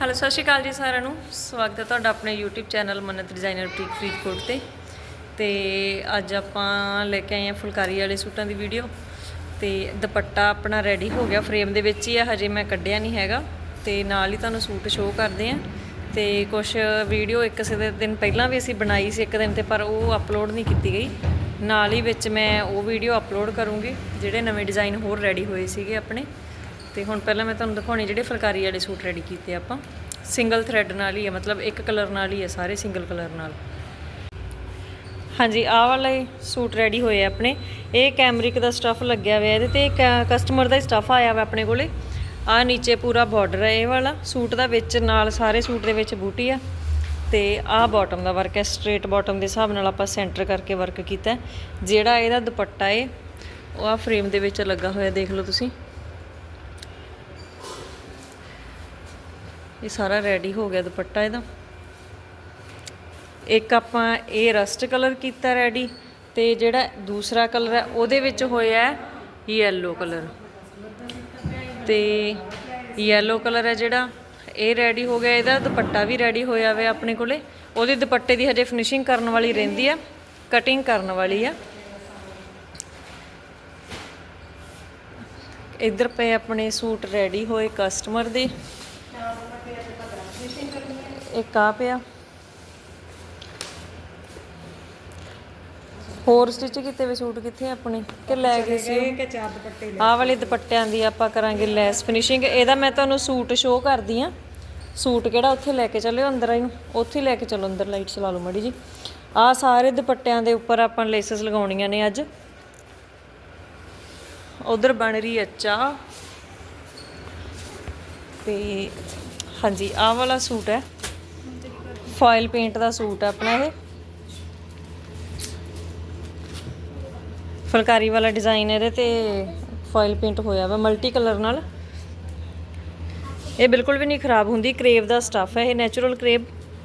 Hello, ਸਤਿ ਸ਼੍ਰੀ ਅਕਾਲ ਜੀ ਸਾਰਿਆਂ ਨੂੰ। ਸਵਾਗਤ ਹੈ ਤੁਹਾਡਾ ਆਪਣੇ YouTube channel Mannat designer boutique Faridkot ਤੇ। ਤੇ ਅੱਜ ਆਪਾਂ ਲੈ ਕੇ ਆਏ ਹਾਂ ਫੁਲਕਾਰੀ ਵਾਲੇ ਸੂਟਾਂ ਦੀ ਵੀਡੀਓ। ਤੇ ਦੁਪੱਟਾ ਆਪਣਾ ਰੈਡੀ ਹੋ ਗਿਆ। ਫਰੇਮ ਦੇ ਵਿੱਚ ਹੀ ਆ, ਹਜੇ ਮੈਂ ਕੱਢਿਆ ਨਹੀਂ ਹੈਗਾ। ਤੇ ਨਾਲ ਹੀ ਤੁਹਾਨੂੰ ਸੂਟ ਸ਼ੋਅ ਕਰਦੇ ਆ ਤੇ ਕੁਝ ਵੀਡੀਓ ਇੱਕ ਸੇ ਦਿਨ ਪਹਿਲਾਂ ਵੀ ਅਸੀਂ ਬਣਾਈ ਸੀ, ਇੱਕ ਦਿਨ ਤੇ, ਪਰ ਉਹ ਅਪਲੋਡ ਨਹੀਂ ਕੀਤੀ ਗਈ। ਨਾਲ ਹੀ ਵਿੱਚ ਮੈਂ ਉਹ ਵੀਡੀਓ ਅਪਲੋਡ ਕਰੂੰਗੀ, ਜਿਹੜੇ ਨਵੇਂ ਡਿਜ਼ਾਈਨ ਹੋਰ ਰੈਡੀ ਹੋਏ ਸੀਗੇ ਆਪਣੇ। ਤੇ ਹੁਣ ਪਹਿਲਾਂ ਮੈਂ ਤੁਹਾਨੂੰ ਦਿਖਾਉਣੀ ਜਿਹੜੇ ਫੁਲਕਾਰੀ ਵਾਲੇ ਸੂਟ ਰੈਡੀ ਕੀਤੇ ਆਪਾਂ। ਸਿੰਗਲ ਥਰੈਡ ਨਾਲ ਹੀ ਹੈ ਮਤਲਬ ਇੱਕ ਕਲਰ ਨਾਲ ਹੀ ਹੈ ਸਾਰੇ ਸਿੰਗਲ ਕਲਰ ਨਾਲ। ਹਾਂਜੀ, ਆਹ ਵਾਲੇ ਸੂਟ ਰੈਡੀ ਹੋਏ ਆਪਣੇ। ਇਹ ਕੈਮਰਿਕ ਦਾ ਸਟੱਫ ਲੱਗਿਆ ਹੋਇਆ ਇਹਦੇ ਤੇ ਕਸਟਮਰ ਦਾ ਹੀ ਸਟੱਫ ਆਇਆ ਵਾ ਆਪਣੇ ਕੋਲੇ। ਆ ਨੀਚੇ ਪੂਰਾ ਬਾਰਡਰ ਹੈ ਇਹ ਵਾਲਾ। ਸੂਟ ਦਾ ਵਿੱਚ ਨਾਲ ਸਾਰੇ ਸੂਟ ਦੇ ਵਿੱਚ ਬੂਟੀ ਆ। ਤੇ ਆਹ ਬਾਟਮ ਦਾ ਵਰਕ ਹੈ ਸਟ੍ਰੇਟ ਬਾਟਮ ਦੇ ਹਿਸਾਬ ਨਾਲ ਆਪਾਂ ਸੈਂਟਰ ਕਰਕੇ ਵਰਕ ਕੀਤਾ। ਜਿਹੜਾ ਇਹਦਾ ਦੁਪੱਟਾ ਏ, ਉਹ ਆ ਫਰੇਮ ਦੇ ਵਿੱਚ ਲੱਗਾ ਹੋਇਆ, ਦੇਖ ਲਓ ਤੁਸੀਂ। ਇਹ ਸਾਰਾ ਰੈਡੀ ਹੋ ਗਿਆ ਦੁਪੱਟਾ ਇਹਦਾ। ਇੱਕ ਆਪਾਂ ਇਹ ਰਸਟ ਕਲਰ ਕੀਤਾ ਰੈਡੀ ਤੇ ਜਿਹੜਾ ਦੂਸਰਾ ਕਲਰ ਹੈ ਉਹਦੇ ਵਿੱਚ ਹੋਇਆ ਹੈ ਯੈਲੋ ਕਲਰ ਤੇ ਯੈਲੋ ਕਲਰ ਹੈ ਜਿਹੜਾ, ਇਹ ਰੈਡੀ ਹੋ ਗਿਆ ਇਹਦਾ, ਦੁਪੱਟਾ ਵੀ ਰੈਡੀ ਹੋਇਆ ਹੋਇਆ ਆਪਣੇ ਕੋਲੇ। ਉਹਦੇ ਦੁਪੱਟੇ ਦੀ ਹਜੇ ਫਿਨਿਸ਼ਿੰਗ ਕਰਨ ਵਾਲੀ ਰਹਿੰਦੀ ਆ ਕਟਿੰਗ ਕਰਨ ਵਾਲੀ ਆ। ਇੱਧਰ ਪਏ ਆਪਣੇ ਸੂਟ ਰੈਡੀ ਹੋਏ ਕਸਟਮਰ ਦੇ। ਇੱਕ ਆ ਪਿਆ। ਹੋਰ ਸਟਿਚ ਕੀਤੇ ਵੇ ਸੂਟ ਕਿੱਥੇ ਆ ਆਪਣੇ? ਕਿ ਲੈ ਗਏ ਸੀ ਕਿ ਚਾਰ ਦੁਪੱਟੇ ਆਹ ਵਾਲੇ ਦੁਪੱਟਿਆਂ ਦੀ ਆਪਾਂ ਕਰਾਂਗੇ ਲੈਸ ਫਿਨਿਸ਼ਿੰਗ ਇਹਦਾ ਮੈਂ ਤੁਹਾਨੂੰ ਸੂਟ ਸ਼ੋਅ ਕਰਦੀ ਆ ਸੂਟ ਕਿਹੜਾ ਉੱਥੇ ਲੈ ਕੇ ਚੱਲਿਓ ਅੰਦਰ ਇਹਨੂੰ ਉੱਥੇ ਲੈ ਕੇ ਚੱਲੋ ਅੰਦਰ ਲਾਈਟ ਚਲਾ ਲਓ ਮੜੀ ਜੀ। ਆਹ ਸਾਰੇ ਦੁਪੱਟਿਆਂ ਦੇ ਉੱਪਰ ਆਪਾਂ ਲੇਸਸ ਲਗਾਉਣੀਆਂ ਨੇ ਅੱਜ। ਉਧਰ ਬਣ ਰਹੀ ਚਾਹ। ਤੇ ਹਾਂਜੀ, ਆਹ ਵਾਲਾ ਸੂਟ ਹੈ। ਫਾਇਲ ਪੇਂਟ ਦਾ ਸੂਟ ਹੈ ਆਪਣਾ ਇਹ। ਫੁਲਕਾਰੀ ਵਾਲਾ ਡਿਜ਼ਾਈਨ ਇਹਦੇ ਤੇ ਫਾਇਲ ਪੇਂਟ ਹੋਇਆ ਵਾ ਮਲਟੀ ਕਲਰ ਨਾਲ। ਇਹ ਬਿਲਕੁਲ ਵੀ ਨਹੀਂ ਖਰਾਬ ਹੁੰਦੀ, ਕਰੇਵ ਦਾ ਸਟੱਫ ਹੈ, ਇਹ ਨੈਚੁਰਲ ਕਰੇਵ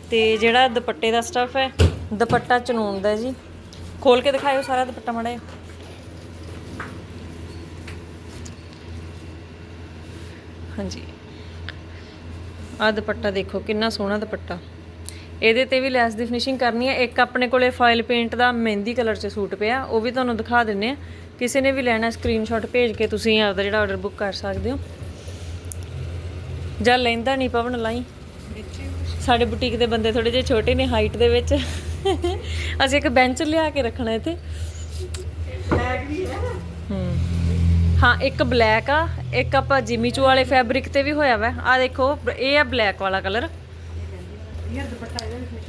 ਤੇ ਜਿਹੜਾ ਦੁਪੱਟੇ ਦਾ ਸਟੱਫ ਹੈ, ਦੁਪੱਟਾ ਚਨੂਨ ਦਾ ਜੀ। ਖੋਲ ਕੇ ਦਿਖਾਇਓ ਸਾਰਾ ਦੁਪੱਟਾ ਮਾੜਾ ਜਿਹਾ। ਹਾਂਜੀ। ਆਹ ਦੁਪੱਟਾ ਦੇਖੋ ਕਿੰਨਾ ਸੋਹਣਾ ਦੁਪੱਟਾ। ਇਹਦੇ ਤੇ ਵੀ ਲੈਸ ਦੀ ਫਿਨਿਸ਼ਿੰਗ ਕਰਨੀ ਹੈ। ਇੱਕ ਆਪਣੇ ਕੋਲੇ ਫਾਇਲ ਪੇਂਟ ਦਾ ਮਹਿੰਦੀ ਕਲਰ 'ਚ ਸੂਟ ਪਿਆ। ਉਹ ਵੀ ਤੁਹਾਨੂੰ ਦਿਖਾ ਦਿੰਨੇ ਆ ਕਿਸੇ ਨੇ ਵੀ ਲੈਣਾ ਸਕਰੀਨਸ਼ਾਟ ਭੇਜ ਕੇ ਤੁਸੀਂ ਆਪਦਾ ਜਿਹੜਾ ਆਰਡਰ ਬੁੱਕ ਕਰ ਸਕਦੇ ਹੋ। ਜਾਂ ਲੈਂਦਾ ਨਹੀਂ ਪਵਨ ਲਾਈ। ਸਾਡੇ ਬੁਟੀਕ ਦੇ ਬੰਦੇ ਥੋੜੇ ਜਿਹੇ ਛੋਟੇ ਨੇ ਹਾਈਟ ਦੇ ਵਿੱਚ। ਅਸੀਂ ਇੱਕ ਬੈਂਚ ਲਿਆ ਕੇ ਰੱਖਣਾ ਇੱਥੇ। ਬੈਗ ਵੀ ਹੈ। ਹੂੰ। ਹਾਂ, ਇੱਕ ਬਲੈਕ ਆ, ਇੱਕ ਆਪਾਂ ਜਿਮੀ ਚੂ ਵਾਲੇ ਫੈਬਰਿਕ ਤੇ ਵੀ ਹੋਇਆ ਵਾ। ਆ ਦੇਖੋ, ਇਹ ਆ ਬਲੈਕ ਵਾਲਾ ਕਲਰ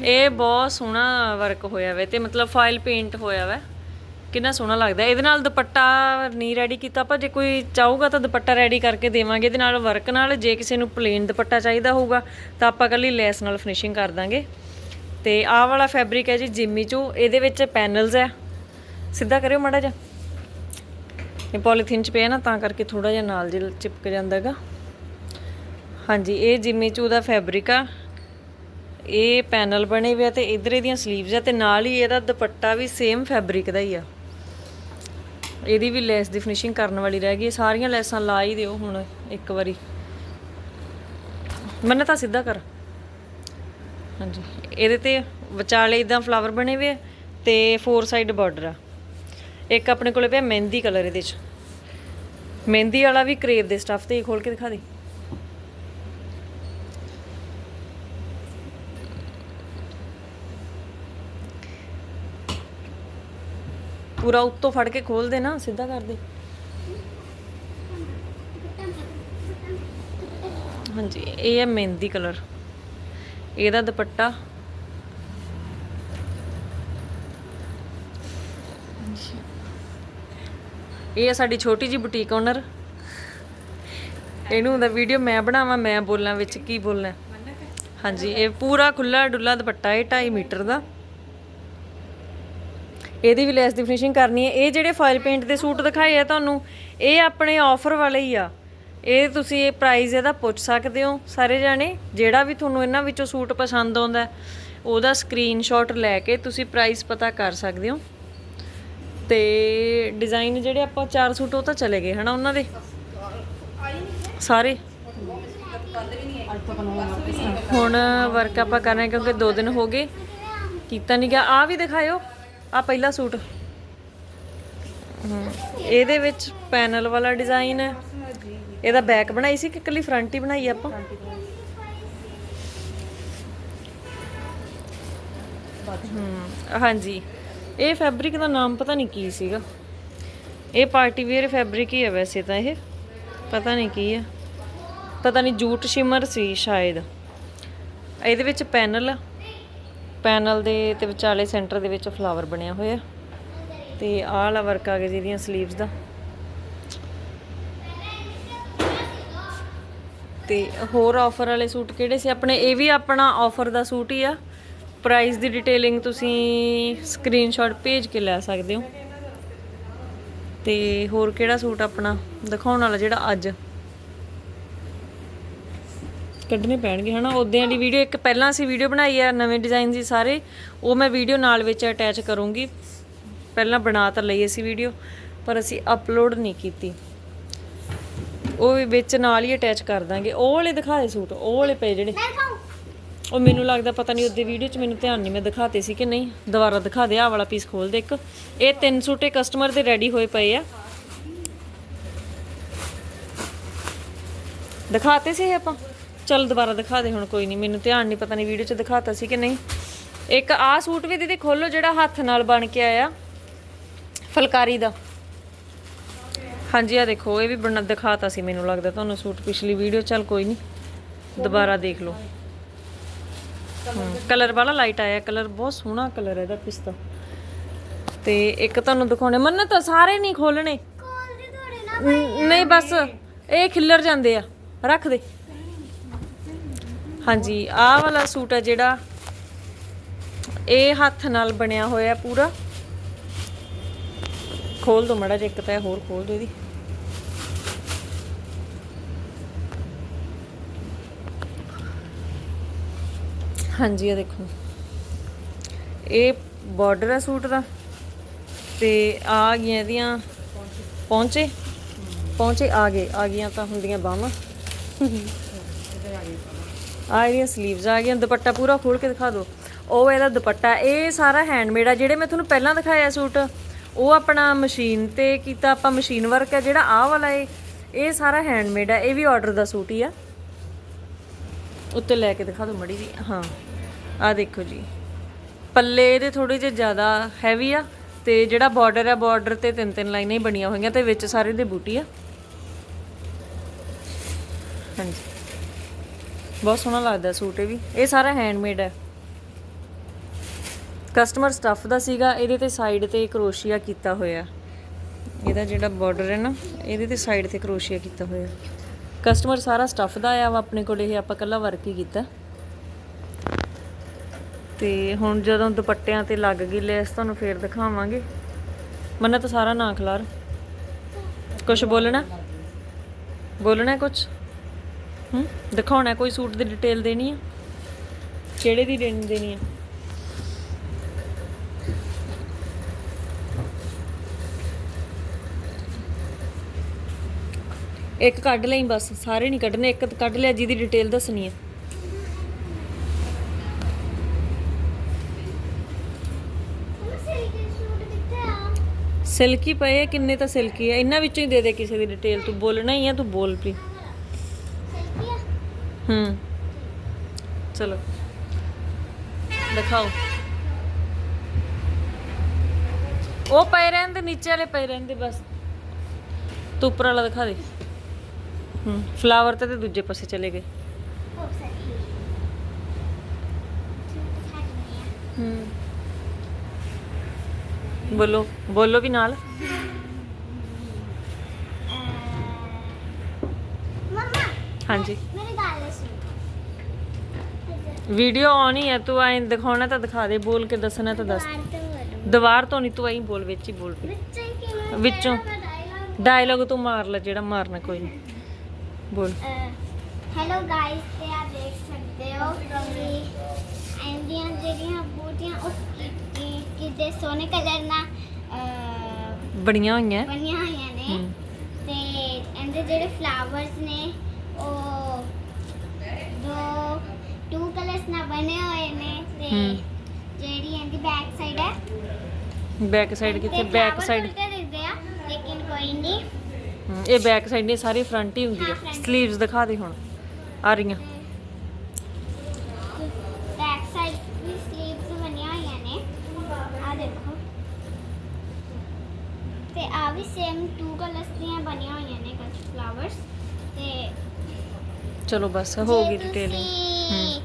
ਇਹ ਬਹੁਤ ਸੋਹਣਾ ਵਰਕ ਹੋਇਆ ਵਾ ਤੇ ਮਤਲਬ ਫਾਇਲ ਪੇਂਟ ਹੋਇਆ ਵਾ। ਕਿੰਨਾ ਸੋਹਣਾ ਲੱਗਦਾ। ਇਹਦੇ ਨਾਲ ਦੁਪੱਟਾ ਨਹੀਂ ਰੈਡੀ ਕੀਤਾ ਆਪਾਂ। ਜੇ ਕੋਈ ਚਾਹੂਗਾ ਤਾਂ ਦੁਪੱਟਾ ਰੈਡੀ ਕਰਕੇ ਦੇਵਾਂਗੇ। ਇਹਦੇ ਨਾਲ ਵਰਕ ਨਾਲ ਜੇ ਕਿਸੇ ਨੂੰ ਪਲੇਨ ਦੁਪੱਟਾ ਚਾਹੀਦਾ ਹੋਊਗਾ, ਤਾਂ ਆਪਾਂ ਕੱਲੀ ਲੈਸ ਨਾਲ ਫਿਨਿਸ਼ਿੰਗ ਕਰ ਦਾਂਗੇ। ਤੇ ਆਹ ਵਾਲਾ ਫੈਬਰਿਕ ਹੈ ਜੀ ਜਿਮੀ ਚੂ ਇਹਦੇ ਵਿੱਚ ਪੈਨਲਸ ਹੈ ਸਿੱਧਾ ਕਰਿਓ ਮਾੜਾ ਜਿਹਾ। ਇਹ ਪੋਲੀਥੀਨ ਚ ਪਿਆ ਨਾ, ਤਾਂ ਕਰਕੇ ਥੋੜਾ ਜਿਹਾ ਨਾਲ ਜਿਹਾ ਚਿਪਕ ਜਾਂਦਾਗਾ ਹਾਂਜੀ, ਇਹ ਜਿਮੀ ਚੂ ਦਾ ਫੈਬਰਿਕ ਆ। ਇਹ ਪੈਨਲ ਬਣੇ ਹੋਏ ਆ ਤੇ ਇਧਰ ਇਹਦੀਆਂ ਸਲੀਵਸ ਆ ਤੇ ਨਾਲ ਹੀ ਇਹਦਾ ਦੁਪੱਟਾ ਵੀ ਸੇਮ ਫੈਬਰਿਕ ਦਾ ਹੀ ਆ। ਇਹਦੀ ਵੀ ਲੈਸ ਦੀ ਫਿਨਿਸ਼ਿੰਗ ਕਰਨ ਵਾਲੀ ਰਹਿ ਗਈ। ਸਾਰੀਆਂ ਲੈਸਾਂ ਲਾ ਹੀ ਦਿਓ ਹੁਣ ਇੱਕ ਵਾਰੀ। ਮੰਨ ਤਾਂ ਸਿੱਧਾ ਕਰ। ਹਾਂਜੀ, ਇਹਦੇ ਤੇ ਵਿਚਾਲੇ ਇਦਾਂ ਫਲਾਵਰ ਬਣੇ ਹੋਏ ਆ ਤੇ ਫੋਰ ਸਾਈਡ ਬਾਰਡਰ ਆ। ਇੱਕ ਆਪਣੇ ਕੋਲੇ ਪਿਆ ਮਹਿੰਦੀ ਕਲਰ ਇਹਦੇ ਚ। ਮਹਿੰਦੀ ਵਾਲਾ ਵੀ ਕਰੇਵ ਦੇ ਸਟਫ ਤੇ ਖੋਲ ਕੇ ਦਿਖਾ ਦੇ। ਪੂਰਾ ਉੱਤੋਂ ਫੜ ਕੇ ਖੋਲ ਦੇ ਨਾ, ਸਿੱਧਾ ਕਰ ਦੇ। ਹਾਂਜੀ, ਇਹ ਹੈ ਮਹਿੰਦੀ ਕਲਰ। ਇਹਦਾ ਦੁਪੱਟਾ ਇਹ ਆ ਸਾਡੀ ਛੋਟੀ ਜੀ ਬੁਟੀਕ ਓਨਰ ਇਹਨੂੰ ਦਾ ਵੀਡੀਓ ਮੈਂ ਬਣਾਵਾਂ, ਮੈਂ ਬੋਲਾਂ ਵਿੱਚ ਕੀ ਬੋਲਣਾ। ਹਾਂਜੀ, ਇਹ ਪੂਰਾ ਖੁੱਲਾ ਡੁੱਲਾ ਦੁਪੱਟਾ ਹੈ 2.5 ਮੀਟਰ ਦਾ। ਇਹਦੀ ਵੀ ਲੈਸ ਦੀ ਫਿਨਿਸ਼ਿੰਗ ਕਰਨੀ ਹੈ। ਇਹ ਜਿਹੜੇ ਫਾਇਲ ਪੇਂਟ ਦੇ ਸੂਟ ਦਿਖਾਏ ਆ ਤੁਹਾਨੂੰ, ਇਹ ਆਪਣੇ ਆਫਰ ਵਾਲੇ ਹੀ ਆ। ਇਹ ਤੁਸੀਂ ਇਹ ਪ੍ਰਾਈਸ ਇਹਦਾ ਪੁੱਛ ਸਕਦੇ ਹੋ, ਸਾਰੇ ਜਾਣੇ, ਜਿਹੜਾ ਵੀ ਤੁਹਾਨੂੰ ਇਹਨਾਂ ਵਿੱਚੋਂ ਸੂਟ ਪਸੰਦ ਆਉਂਦਾ ਉਹਦਾ ਸਕਰੀਨਸ਼ਾਟ ਲੈ ਕੇ ਤੁਸੀਂ ਪ੍ਰਾਈਸ ਪਤਾ ਕਰ ਸਕਦੇ ਹੋ। ਤੇ ਡਿਜ਼ਾਈਨ ਜਿਹੜੇ ਆਪਾਂ ਚਾਰ ਸੂਟ ਉਹ ਤਾਂ ਚਲੇ ਗਏ, ਹਨਾ ਉਹਨਾਂ ਦੇ? ਸਾਰੇ? ਹੁਣ ਵਰਕ ਆਪਾਂ ਕਰ ਰਹੇ ਕਿਉਂਕਿ 2 ਦਿਨ ਹੋ ਗਏ। ਕੀਤਾ ਨਹੀਂ ਗਿਆ। ਆ ਵੀ ਦਿਖਾਇਓ ਆ ਪਹਿਲਾ ਸੂਟ। ਇਹਦੇ ਵਿੱਚ ਪੈਨਲ ਵਾਲਾ ਡਿਜ਼ਾਈਨ ਹੈ। ਇਹਦਾ ਬੈਕ ਬਣਾਈ ਸੀ ਕਿ ਇਕੱਲੀ ਫਰੰਟ ਹੀ ਬਣਾਈ ਆਪਾਂ? ਹਾਂਜੀ। ਇਹ ਫੈਬਰਿਕ ਦਾ ਨਾਮ ਪਤਾ ਨਹੀਂ ਕੀ ਸੀਗਾ। ਇਹ ਪਾਰਟੀ ਵੇਅਰ ਫੈਬਰਿਕ ਹੀ ਹੈ ਵੈਸੇ ਤਾਂ ਇਹ। ਪਤਾ ਨਹੀਂ ਕੀ ਹੈ ਪਤਾ ਨਹੀਂ ਜੂਟ ਸ਼ਿਮਰ ਸੀ ਸ਼ਾਇਦ। ਇਹਦੇ ਵਿੱਚ ਪੈਨਲ ਆ। ਪੈਨਲ ਦੇ ਤੇ ਵਿਚਾਲੇ ਸੈਂਟਰ ਦੇ ਵਿੱਚ ਫਲਾਵਰ ਬਣਿਆ ਹੋਇਆ। ਤੇ ਆਹ ਵਾਲਾ ਵਰਕ ਆ ਗਿਆ ਜਿਹਦੀਆਂ 슬ੀਵਸ ਦਾ। ਤੇ ਹੋਰ ਆਫਰ ਵਾਲੇ ਸੂਟ ਕਿਹੜੇ ਸੀ? ਆਪਣੇ, ਇਹ ਵੀ ਆਪਣਾ ਆਫਰ ਦਾ ਸੂਟ ਹੀ ਆ। ਪ੍ਰਾਈਸ ਦੀ ਡਿਟੇਲਿੰਗ ਤੁਸੀਂ ਸਕਰੀਨਸ਼ਾਟ ਭੇਜ ਕੇ ਲੈ ਸਕਦੇ ਹੋ। ਤੇ ਹੋਰ ਕਿਹੜਾ ਸੂਟ ਆਪਣਾ ਦਿਖਾਉਣ ਵਾਲਾ ਜਿਹੜਾ ਅੱਜ? ਕੱਢਣੇ ਪੈਣਗੇ, ਹਨਾ? ਉਦੋਂ ਵਾਲੀ ਵੀਡੀਓ ਇੱਕ ਪਹਿਲਾਂ ਅਸੀਂ ਵੀਡੀਓ ਬਣਾਈ ਆ, ਨਵੇਂ ਡਿਜ਼ਾਈਨ ਦੀ ਸਾਰੇ, ਉਹ ਮੈਂ ਵੀਡੀਓ ਨਾਲ ਵਿੱਚ ਅਟੈਚ ਕਰੂੰਗੀ। ਪਹਿਲਾਂ ਬਣਾ ਤਾਂ ਲਈ ਅਸੀਂ ਵੀਡੀਓ ਪਰ ਅਸੀਂ ਅਪਲੋਡ ਨਹੀਂ ਕੀਤੀ। ਉਹ ਵੀ ਵਿੱਚ ਨਾਲ ਹੀ ਅਟੈਚ ਕਰ ਦਾਂਗੇ। ਉਹ ਵਾਲੇ ਦਿਖਾ ਦੇ ਸੂਟ, ਉਹ ਵਾਲੇ ਪਏ ਜਿਹੜੇ। ਉਹ ਮੈਨੂੰ ਲੱਗਦਾ ਪਤਾ ਨਹੀਂ ਉਹਦੇ ਵੀਡੀਓ 'ਚ ਮੈਨੂੰ ਧਿਆਨ ਨਹੀਂ ਮੈਂ ਦਿਖਾਤੇ ਸੀ ਕਿ ਨਹੀਂ। ਦੁਬਾਰਾ ਦਿਖਾ ਦੇ, ਆਹ ਵਾਲਾ ਪੀਸ ਖੋਲ ਦੇ ਇੱਕ। ਇਹ ਤਿੰਨ ਸੂਟੇ ਕਸਟਮਰ ਦੇ ਰੈਡੀ ਹੋਏ ਪਏ ਆ। ਦਿਖਾਤੇ ਸੀ ਆਪਾਂ? ਚਲ ਦੁਬਾਰਾ ਦਿਖਾ ਦੇ ਹੁਣ, ਕੋਈ ਨਹੀਂ, ਮੈਨੂੰ ਧਿਆਨ ਨਹੀਂ ਪਤਾ ਨਹੀਂ ਵੀਡੀਓ 'ਚ ਦਿਖਾਤਾ ਸੀ ਕਿ ਨਹੀਂ। ਇੱਕ ਆਹ ਸੂਟ ਵੀ ਦੀਦੀ ਖੋਲੋ ਜਿਹੜਾ ਹੱਥ ਨਾਲ ਬਣ ਕੇ ਆਇਆ, ਫਲਕਾਰੀ ਦਾ। ਹਾਂਜੀ ਆ ਦੇਖੋ, ਇਹ ਵੀ ਬਣਾ ਦਿਖਾਤਾ ਸੀ ਮੈਨੂੰ ਲੱਗਦਾ ਤੁਹਾਨੂੰ ਸੂਟ ਪਿਛਲੀ ਵੀਡੀਓ ਚੱਲ ਕੋਈ ਨਹੀਂ, ਦੁਬਾਰਾ ਦੇਖ ਲਓ। ਕਲਰ ਵਾਲਾ ਲਾਈਟ ਆਇਆ ਕਲਰ ਬਹੁਤ ਸੋਹਣਾ ਕਲਰ ਹੈ ਇਹਦਾ ਪਿਸਤਾ। ਤੇ ਇੱਕ ਤੁਹਾਨੂੰ ਦਿਖਾਉਣੇ ਮੰਨ ਤਾਂ ਸਾਰੇ ਨਹੀਂ ਖੋਲਣੇ ਨ- ਨਹੀਂ, ਬਸ ਇਹ ਖਿੱਲਰ ਜਾਂਦੇ ਆ, ਰੱਖ ਦੇ। ਹਾਂਜੀ, ਆਹ ਵਾਲਾ ਸੂਟ ਆ ਜਿਹੜਾ ਇਹ ਹੱਥ ਨਾਲ ਬਣਿਆ ਹੋਇਆ ਪੂਰਾ। ਖੋਲ ਦੋ ਮੜਾ ਜੇ ਇੱਕ ਤਾਂ ਇਹ ਹੋਰ ਖੋਲ ਦੋ ਇਹਦੀ। ਹਾਂਜੀ, ਇਹ ਦੇਖੋ। ਇਹ ਬਾਰਡਰ ਹੈ ਸੂਟ ਦਾ ਤੇ ਆ ਗਈਆਂ ਇਹਦੀਆਂ ਪਹੁੰਚੇ ਪਹੁੰਚੇ ਆ ਗਏ, ਆ ਗਈਆਂ ਤਾਂ ਹੁੰਦੀਆਂ ਬਾਹਾਂ। ਆ ਇਹਦੀਆਂ 슬ੀਵਸ ਆ ਗਈਆਂ, ਦੁਪੱਟਾ ਪੂਰਾ ਖੋਲ ਕੇ ਦਿਖਾ ਦਿਓ। ਉਹ ਇਹਦਾ ਦੁਪੱਟਾ, ਇਹ ਸਾਰਾ ਹੈਂਡਮੇਡ ਆ, ਜਿਹੜੇ ਮੈਂ ਤੁਹਾਨੂੰ ਪਹਿਲਾਂ ਦਿਖਾਇਆ ਸੂਟ, ਉਹ ਆਪਣਾ ਮਸ਼ੀਨ ਤੇ ਕੀਤਾ ਆਪਾਂ ਮਸ਼ੀਨ ਵਰਕ ਹੈ ਜਿਹੜਾ ਆਹ ਵਾਲਾ ਏ, ਇਹ ਸਾਰਾ ਹੈਂਡਮੇਡ ਆ, ਇਹ ਵੀ ਆਰਡਰ ਦਾ ਸੂਟ ਹੀ ਆ। ਉੱਤੇ ਲੈ ਕੇ ਦਿਖਾ ਦਿਓ ਮੜੀ ਜੀ, ਹਾਂ। ਆ ਦੇਖੋ ਜੀ। ਪੱਲੇ ਇਹਦੇ ਥੋੜੇ ਜਿਹੇ ਜ਼ਿਆਦਾ ਹੈਵੀ ਆ ਤੇ ਜਿਹੜਾ ਬਾਰਡਰ ਆ ਬਾਰਡਰ ਤੇ ਤਿੰਨ ਤਿੰਨ ਲਾਈਨਾਂ ਹੀ ਬਣੀਆਂ ਹੋਈਆਂ ਤੇ ਵਿੱਚ ਸਾਰੇ ਦੇ ਬੂਟੀ ਆ। ਹਾਂਜੀ। ਬਹੁਤ ਸੋਹਣਾ ਲੱਗਦਾ ਸੂਟ ਇਹ ਵੀ। ਇਹ ਸਾਰਾ ਹੈਂਡਮੇਡ ਹੈ ਕਸਟਮਰ ਸਟੱਫ ਦਾ ਸੀਗਾ, ਇਹਦੇ ਤੇ ਸਾਈਡ ਤੇ ਕਰੋਸ਼ੀਆ ਕੀਤਾ ਹੋਇਆ। ਇਹਦਾ ਜਿਹੜਾ ਬਾਰਡਰ ਹੈ ਨਾ, ਇਹਦੇ ਤੇ ਸਾਈਡ ਤੇ ਕਰੋਸ਼ੀਆ ਕੀਤਾ ਹੋਇਆ। ਕਸਟਮਰ ਸਾਰਾ ਸਟੱਫ ਦਾ ਆਇਆ ਵਾ ਆਪਣੇ ਕੋਲ, ਇਹ ਆਪਾਂ ਕੱਲਾ ਵਰਕ ਹੀ ਕੀਤਾ। ਤੇ ਹੁਣ ਜਦੋਂ ਦੁਪੱਟਿਆਂ ਤੇ ਲੱਗ ਗਈ ਲੈਸ, ਤੁਹਾਨੂੰ ਫੇਰ ਦਿਖਾਵਾਂਗੇ। ਮੰਨਾ ਤਾਂ ਸਾਰਾ ਨਾ ਖਲਾਰ। ਕੁਝ ਬੋਲਣਾ? ਬੋਲਣਾ ਕੁਝ ਹੂੰ? ਦਿਖਾਉਣਾ, ਕੋਈ ਸੂਟ ਦੀ ਡਿਟੇਲ ਦੇਣੀ ਆ? ਕਿਹੜੇ ਦੀ ਦੇਣੀ ਦੇਣੀ ਆ? ਇੱਕ ਕੱਢ ਲਈ ਬਸ, ਸਾਰੇ ਨਹੀਂ ਕੱਢਨੇ ਇੱਕ ਕੱਢ ਲਿਆ ਜਿਹਦੀ ਡਿਟੇਲ ਦੱਸਣੀ ਹੈ ਸਿਲਕੀ ਪਏ ਆ, ਕਿੰਨੇ ਤਾਂ ਸਿਲਕੀ ਆ। ਇਹਨਾਂ ਵਿੱਚੋਂ ਹੀ ਦੇ ਦੇ ਕਿਸੇ ਦੀ ਡਿਟੇਲ ਤੂੰ ਬੋਲਣਾ ਹੀ ਆ ਤੂੰ ਬੋਲ ਹੂੰ। ਚਲੋ। ਦਿਖਾਓ। ਉਹ ਪਏ ਰਹਿਣ ਦੇ ਨੀਚੇ ਵਾਲੇ ਪਏ ਰਹਿਣ ਦੇ ਬਸ। ਤੂੰ ਉੱਪਰ ਵਾਲਾ ਦਿਖਾ ਦੇ। ਹੂੰ। ਫਲਾਵਰ ਤੇ ਤੇ ਦੂਜੇ ਪਾਸੇ ਚਲੇ ਗਏ। ਹੂੰ। ਬੋਲੋ ਬੋਲੋ ਵੀ ਨਾਲ। ਹਾਂਜੀ। ਮੇਰੀ ਗੱਲ ਸੁਣ ਵੀਡੀਓ ਆਨ ਹੀ ਹੈ ਤੂੰ ਐਂ ਦਿਖਾਉਣਾ ਤਾਂ ਦਿਖਾ ਦੇ ਬੋਲ ਕੇ ਦੱਸਣਾ ਤਾਂ ਦੱਸ। ਦੀਵਾਰ ਤੋਂ ਨਹੀਂ ਤੂੰ ਐਂ ਬੋਲ ਵਿੱਚ ਹੀ ਬੋਲ। ਪਈ ਵਿੱਚੇ। ਡਾਇਲੌਗ ਤੂੰ ਮਾਰ ਲੈ ਜਿਹੜਾ ਮਾਰਨਾ ਕੋਈ ਨਹੀਂ। ਬੋਲ। ਹੈਲੋ ਗਾਇਸ ਤੇ ਆਪ ਦੇਖ ਸਕਦੇ ਹੋ ਕਿ ਇੰਡੀਅਨ ਜਿਹੜੀਆਂ ਬੂਟੀਆਂ ਤੇ ਸੋਨੇ ਕਲਰ ਨਾਲ ਬਣੀਆਂ ਹੋਈਆਂ। ਬਣੀਆਂ ਹੋਈਆਂ ਨੇ। ਤੇ ਇਹਦੇ ਜਿਹੜੇ ਫਲਾਵਰਸ ਨੇ ਉਹ ਦੋ ਟੂ ਕਲਰਸ ਨਾਲ ਬਣੇ ਹੋਏ ਨੇ ਤੇ ਜਿਹੜੀ ਇਹਦੀ ਬੈਕ ਸਾਈਡ ਹੈ। ਬੈਕ ਸਾਈਡ ਕਿੱਥੇ? ਬੈਕ ਸਾਈਡ ਲੇਕਿਨ ਕੋਈ ਨਹੀਂ। ਇਹ ਬੈਕ ਸਾਈਡ ਨਹੀਂ ਸਾਰੀ ਫਰੰਟ ਹੀ ਹੁੰਦੀ ਹੈ ਸਲੀਵਸ ਦਿਖਾ ਦੇ ਹੁਣ ਆ ਰਹੀਆਂ। ਵੀ ਸੇਮ ਟੂ ਕਲਰਸ ਦੀਆਂ ਬਣੀਆਂ ਹੋਈਆਂ ਨੇ ਕੁਝ ਫਲਾਵਰਸ ਤੇ ਚਲੋ ਬਸ ਹੋ ਗਈ ਡਿਟੇਲਿੰਗ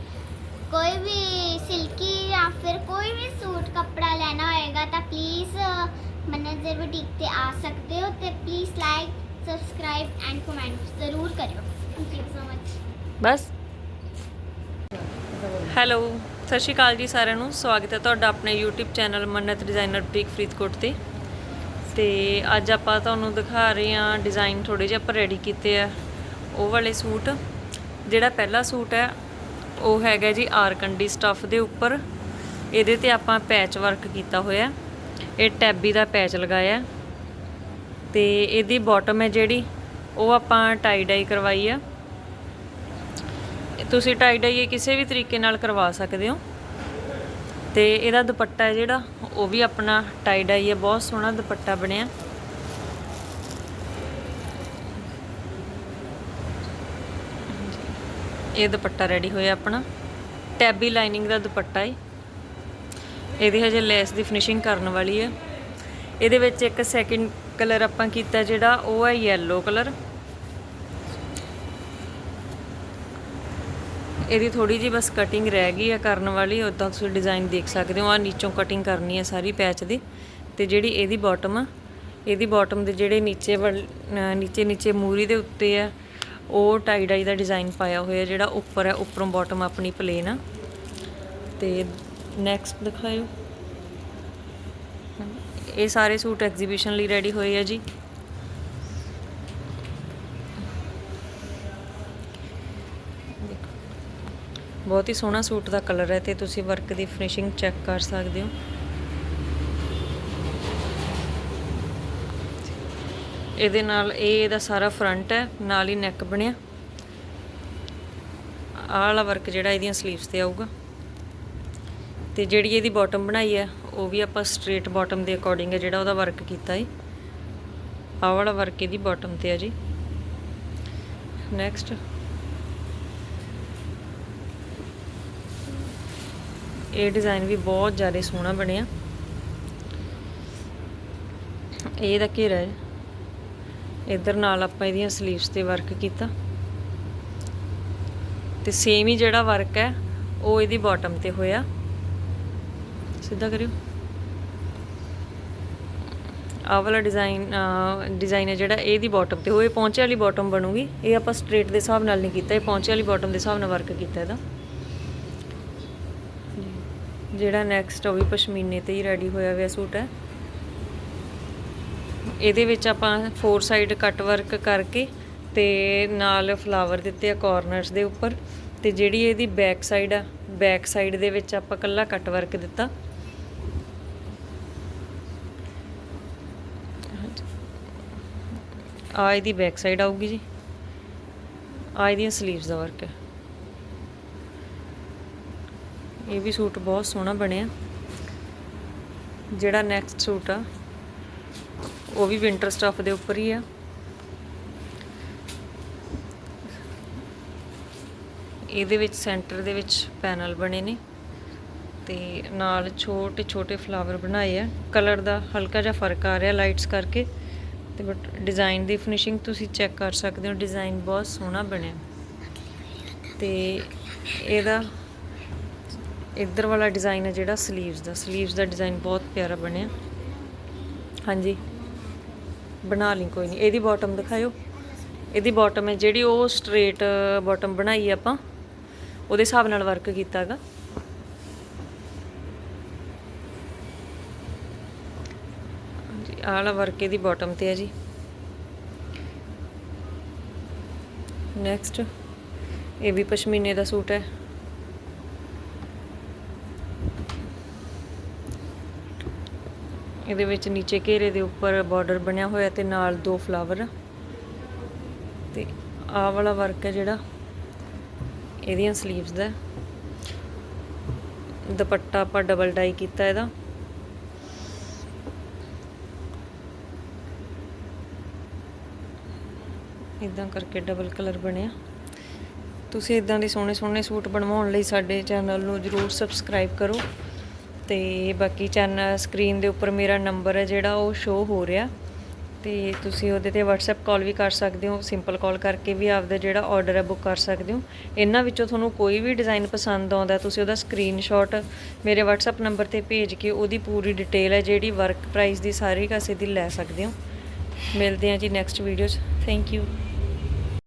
ਕੋਈ ਵੀ ਸਿਲਕੀ ਜਾਂ ਫਿਰ ਕੋਈ ਵੀ ਸੂਟ ਕੱਪੜਾ ਲੈਣਾ ਹੋਏਗਾ ਤਾਂ ਪਲੀਜ਼ ਮਨਜ਼ਰ ਬੁਟੀਕ ਤੇ ਆ ਸਕਦੇ ਹੋ ਤੇ please like subscribe and comment ਜ਼ਰੂਰ ਕਰਿਓ। ਥੈਂਕ ਯੂ ਸੋ ਮਚ ਬਸ। ਹੈਲੋ ਸਤਿ ਸ਼੍ਰੀ ਅਕਾਲ ਜੀ ਸਾਰਿਆਂ ਨੂੰ। ਸਵਾਗਤ ਹੈ ਤੁਹਾਡਾ ਆਪਣੇ YouTube channel Mannat designer boutique Faridkot ਤੇ। ਤੇ ਅੱਜ ਆਪਾਂ ਤੁਹਾਨੂੰ ਦਿਖਾ ਰਹੇ ਹਾਂ ਡਿਜ਼ਾਈਨ ਥੋੜੇ ਜਿਹਾ ਆਪਾਂ ਰੈਡੀ ਕੀਤੇ ਆ। ਉਹ ਵਾਲੇ ਸੂਟ, ਜਿਹੜਾ ਪਹਿਲਾ ਸੂਟ ਹੈ, ਉਹ ਹੈਗਾ ਜੀ ਆਰਕੰਡੀ ਸਟੱਫ ਦੇ ਉੱਪਰ। ਇਹਦੇ ਤੇ ਆਪਾਂ ਪੈਚ ਵਰਕ ਕੀਤਾ ਹੋਇਆ ਇਹ ਟੈਬੀ ਦਾ ਪੈਚ ਲਗਾਇਆ ਹੈ। ਤੇ ਇਹਦੀ ਬਾਟਮ ਹੈ ਜਿਹੜੀ, ਉਹ ਆਪਾਂ ਟਾਈ ਡਾਈ ਕਰਵਾਈ ਆ ਤੁਸੀਂ ਟਾਈ ਡਾਈ ਇਹ ਕਿਸੇ ਵੀ ਤਰੀਕੇ ਨਾਲ ਕਰਵਾ ਸਕਦੇ ਹੋ। ਤੇ ਇਹਦਾ ਦੁਪੱਟਾ ਹੈ ਜਿਹੜਾ, ਉਹ ਵੀ ਆਪਣਾ ਟਾਈ ਡਾਈ ਹੈ ਬਹੁਤ ਸੋਹਣਾ ਦੁਪੱਟਾ ਬਣਿਆ। ਇਹ ਦੁਪੱਟਾ ਰੈਡੀ ਹੋਇਆ ਆਪਣਾ। ਟੈਬੀ ਲਾਈਨਿੰਗ ਦਾ ਦੁਪੱਟਾ ਹੈ ਇਹਦੀ ਹਜੇ ਲੈਸ ਦੀ ਫਿਨਿਸ਼ਿੰਗ ਕਰਨ ਵਾਲੀ ਹੈ ਇਹਦੇ ਵਿੱਚ ਇੱਕ ਸੈਕਿੰਡ ਕਲਰ ਆਪਾਂ ਕੀਤਾ ਜਿਹੜਾ, ਉਹ ਹੈ ਯੈਲੋ ਕਲਰ ਇਹਦੀ ਥੋੜੀ ਜੀ ਬਸ ਕਟਿੰਗ ਰਹਿ ਗਈ ਹੈ ਕਰਨ ਵਾਲੀ ਉਦਾਂ ਤੁਸੀਂ ਡਿਜ਼ਾਈਨ ਦੇਖ ਸਕਦੇ ਹੋ। ਆ ਨੀਚੋਂ ਕਟਿੰਗ ਕਰਨੀ ਹੈ ਸਾਰੀ ਪੈਚ ਦੀ। ਤੇ ਜਿਹੜੀ ਇਹਦੀ ਬਾਟਮ ਆ, ਇਹਦੀ ਬਾਟਮ ਦੇ ਜਿਹੜੇ ਨੀਚੇ ਵੱਲ- ਨੀਚੇ ਨੀਚੇ ਮੂਰੀ ਦੇ ਉੱਤੇ ਆ, ਉਹ ਟਾਈ ਡਾਈ ਦਾ ਡਿਜ਼ਾਈਨ ਪਾਇਆ ਹੋਇਆ ਜਿਹੜਾ ਉੱਪਰ ਹੈ, ਉੱਪਰੋਂ ਬਾਟਮ ਆਪਣੀ ਪਲੇਨ ਆ। ਤੇ ਨੈਕਸਟ ਦਿਖਾਇਓ। ਇਹ ਸਾਰੇ ਸੂਟ ਐਗਜ਼ੀਬਿਸ਼ਨ ਲਈ ਰੈਡੀ ਹੋਏ ਆ ਜੀ। ਬਹੁਤ ਹੀ ਸੋਹਣਾ ਸੂਟ ਦਾ ਕਲਰ ਹੈ ਤੇ ਤੁਸੀਂ ਵਰਕ ਦੀ ਫਿਨਿਸ਼ਿੰਗ ਚੈੱਕ ਕਰ ਸਕਦੇ ਹੋ। ਇਹਦੇ ਨਾਲ ਇਹ ਇਹਦਾ ਸਾਰਾ ਫਰੰਟ ਹੈ, ਨਾਲ ਹੀ ਨੈਕ ਬਣਿਆ। ਆਹ ਵਾਲਾ ਵਰਕ ਜਿਹੜਾ ਇਹਦੀਆਂ ਸਲੀਵਸ ਤੇ ਆਊਗਾ। ਤੇ ਜਿਹੜੀ ਇਹਦੀ ਬਾਟਮ ਬਣਾਈ ਹੈ, ਉਹ ਵੀ ਆਪਾਂ ਸਟ੍ਰੇਟ ਬਾਟਮ ਦੇ ਅਕੋਰਡਿੰਗ ਹੈ ਜਿਹੜਾ ਉਹਦਾ ਵਰਕ ਕੀਤਾ ਹੈ ਆਹ ਵਾਲਾ ਵਰਕ ਇਹਦੀ ਬਾਟਮ ਤੇ ਹੈ ਜੀ। ਨੈਕਸਟ ਇਹ ਡਿਜ਼ਾਈਨ ਵੀ ਬਹੁਤ ਜ਼ਿਆਦਾ ਸੋਹਣਾ ਬਣਿਆ। ਇਹ ਦਾ ਘੇਰਾ ਹੈ। ਇਧਰ ਨਾਲ ਆਪਾਂ ਇਹਦੀਆਂ ਸਲੀਵਸ ਤੇ ਵਰਕ ਕੀਤਾ। ਤੇ ਸੇਮ ਹੀ ਜਿਹੜਾ ਵਰਕ ਹੈ, ਉਹ ਇਹਦੀ ਬਾਟਮ ਤੇ ਹੋਇਆ। ਸਿੱਧਾ ਕਰਿਓ। ਆਹ ਵਾਲਾ ਡਿਜ਼ਾਈਨ ਡਿਜ਼ਾਈਨ ਹੈ ਜਿਹੜਾ, ਇਹਦੀ ਬਾਟਮ ਤੇ ਹੋਏ ਪੌਂਚੇ ਵਾਲੀ ਬਾਟਮ ਬਣੂਗੀ। ਇਹ ਆਪਾਂ ਸਟ੍ਰੇਟ ਦੇ ਹਿਸਾਬ ਨਾਲ ਨਹੀਂ ਕੀਤਾ। ਇਹ ਪੌਂਚੇ ਵਾਲੀ ਬਾਟਮ ਦੇ ਹਿਸਾਬ ਨਾਲ ਵਰਕ ਕੀਤਾ ਇਹਦਾ। ਜਿਹੜਾ ਨੈਕਸਟ ਉਹ ਵੀ ਪਸ਼ਮੀਨੇ ਤੇ ਹੀ ਰੈਡੀ ਹੋਇਆ ਹੋਇਆ ਸੂਟ ਹੈ। ਇਹਦੇ ਵਿੱਚ ਆਪਾਂ ਫੋਰ ਸਾਈਡ ਕੱਟ ਵਰਕ ਕਰਕੇ ਤੇ ਨਾਲ ਫਲਾਵਰ ਦਿੱਤੇ ਆ ਕਾਰਨਰਸ ਦੇ ਉੱਪਰ ਤੇ ਜਿਹੜੀ ਇਹਦੀ ਬੈਕ ਸਾਈਡ ਆ ਬੈਕ ਸਾਈਡ ਦੇ ਵਿੱਚ ਆਪਾਂ ਕੱਲਾ ਕੱਟ ਵਰਕ ਦਿੱਤਾ। ਆ ਇਹਦੀ ਬੈਕ ਸਾਈਡ ਆਊਗੀ ਜੀ। ਆ ਇਹਦੀਆਂ ਸਲੀਵਸ ਦਾ ਵਰਕ ਹੈ। ਇਹ ਵੀ ਸੂਟ ਬਹੁਤ ਸੋਹਣਾ ਬਣਿਆ। ਜਿਹੜਾ ਨੈਕਸਟ ਸੂਟ ਆ, ਉਹ ਵੀ ਵਿੰਟਰ ਸਟਫ ਦੇ ਉੱਪਰ ਹੀ ਆ। ਇਹਦੇ ਵਿੱਚ ਸੈਂਟਰ ਦੇ ਵਿੱਚ ਪੈਨਲ ਬਣੇ ਨੇ ਤੇ ਨਾਲ ਛੋਟੇ ਛੋਟੇ ਫਲਾਵਰ ਬਣਾਏ ਆ। ਕਲਰ ਦਾ ਹਲਕਾ ਜਿਹਾ ਫ਼ਰਕ ਆ ਰਿਹਾ ਲਾਈਟਸ ਕਰਕੇ ਤੇ ਬਟ ਡਿਜ਼ਾਈਨ ਦੀ ਫਿਨਿਸ਼ਿੰਗ ਤੁਸੀਂ ਚੈੱਕ ਕਰ ਸਕਦੇ ਹੋ ਡਿਜ਼ਾਈਨ ਬਹੁਤ ਸੋਹਣਾ ਬਣਿਆ। ਤੇ ਇਹਦਾ ਇੱਧਰ ਵਾਲਾ ਡਿਜ਼ਾਈਨ ਹੈ ਜਿਹੜਾ ਸਲੀਵਸ ਦਾ। ਸਲੀਵਸ ਦਾ ਡਿਜ਼ਾਈਨ ਬਹੁਤ ਪਿਆਰਾ ਬਣਿਆ। ਹਾਂਜੀ। ਬਣਾ ਲਈ, ਕੋਈ ਨਹੀਂ। ਇਹਦੀ ਬਾਟਮ ਦਿਖਾਇਓ। ਇਹਦੀ ਬਾਟਮ ਹੈ ਜਿਹੜੀ ਉਹ ਸਟ੍ਰੇਟ ਬਾਟਮ ਬਣਾਈ ਆਪਾਂ। ਉਹਦੇ ਹਿਸਾਬ ਨਾਲ ਵਰਕ ਕੀਤਾਗਾ। ਜੀ ਆਲਾ ਵਰਕ ਇਹਦੀ ਬਾਟਮ ਤੇ ਹੈ ਜੀ। ਨੈਕਸਟ ਇਹ ਵੀ ਪਸ਼ਮੀਨੇ ਦਾ ਸੂਟ ਹੈ। ਇਹਦੇ ਵਿੱਚ ਨੀਚੇ ਘੇਰੇ ਦੇ ਉੱਪਰ ਬਾਰਡਰ ਬਣਿਆ ਹੋਇਆ ਤੇ ਨਾਲ ਦੋ ਫਲਾਵਰ ਤੇ ਆਹ ਵਾਲਾ ਵਰਕ ਹੈ ਜਿਹੜਾ, ਇਹਦੀਆਂ ਸਲੀਵਸ ਦਾ। ਦੁਪੱਟਾ ਆਪਾਂ ਡਬਲ ਡਾਈ ਕੀਤਾ ਇਹਦਾ। ਇਦਾਂ ਕਰਕੇ ਡਬਲ ਕਲਰ ਬਣਿਆ। ਤੁਸੀਂ ਇਦਾਂ ਦੇ ਸੋਹਣੇ ਸੋਹਣੇ ਸੂਟ ਬਣਵਾਉਣ ਲਈ ਸਾਡੇ ਚੈਨਲ ਨੂੰ ਜਰੂਰ ਸਬਸਕ੍ਰਾਈਬ ਕਰੋ। ਤੇ ਬਾਕੀ ਚੈਨਲ ਸਕਰੀਨ ਦੇ ਉੱਪਰ ਮੇਰਾ ਨੰਬਰ ਹੈ ਜਿਹੜਾ ਉਹ ਸ਼ੋ ਹੋ ਰਿਹਾ। ਤੇ ਤੁਸੀਂ ਉਹਦੇ ਤੇ WhatsApp ਕਾਲ ਵੀ ਕਰ ਸਕਦੇ ਹੋ ਸਿੰਪਲ ਕਾਲ ਕਰਕੇ ਵੀ ਆਪਦਾ ਜਿਹੜਾ ਆਰਡਰ ਹੈ ਬੁੱਕ ਕਰ ਸਕਦੇ ਹੋ। ਇਹਨਾਂ ਵਿੱਚੋਂ ਤੁਹਾਨੂੰ ਕੋਈ ਵੀ ਡਿਜ਼ਾਈਨ ਪਸੰਦ ਆਉਂਦਾ, ਤੁਸੀਂ ਉਹਦਾ ਸਕਰੀਨਸ਼ਾਟ ਮੇਰੇ WhatsApp ਨੰਬਰ ਤੇ ਭੇਜ ਕੇ ਉਹਦੀ ਪੂਰੀ ਡਿਟੇਲ ਹੈ ਜਿਹੜੀ ਵਰਕ ਪ੍ਰਾਈਸ ਦੀ ਸਾਰੀ ਕਾਸੇ ਦੀ ਲੈ ਸਕਦੇ ਹੋ। ਮਿਲਦੇ ਹਾਂ ਜੀ ਨੈਕਸਟ ਵੀਡੀਓ 'ਚ। Thank you